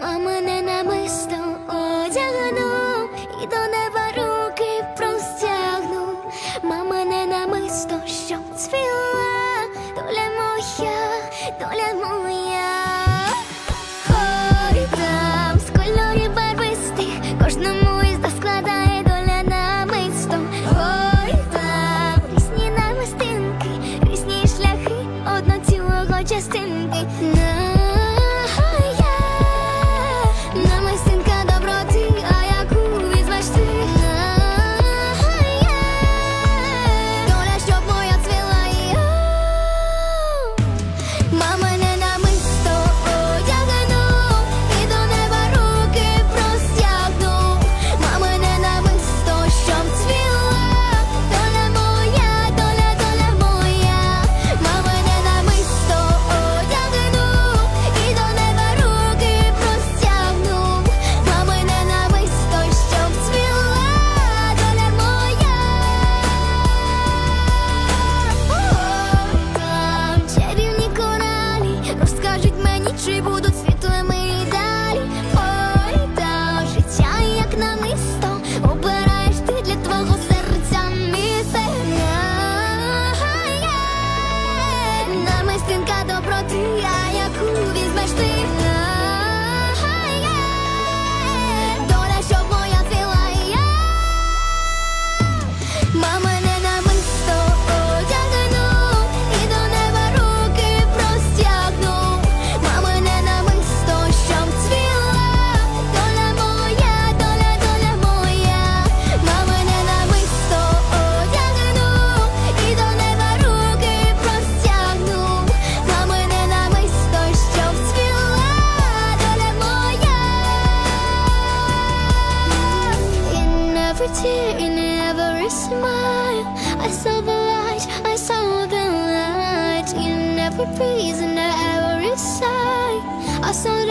мама не намисто одягну, і до неба руки простягну, мама не намисто, що цвіла, доля моя, доля моя, Хори там з кольорів барвистих, кожному із складає доля намисто, Хори там різні намистинки, різні шляхи одно цілого частинки. tear in every smile. I saw the light, I saw the light in every breeze and every sigh. I saw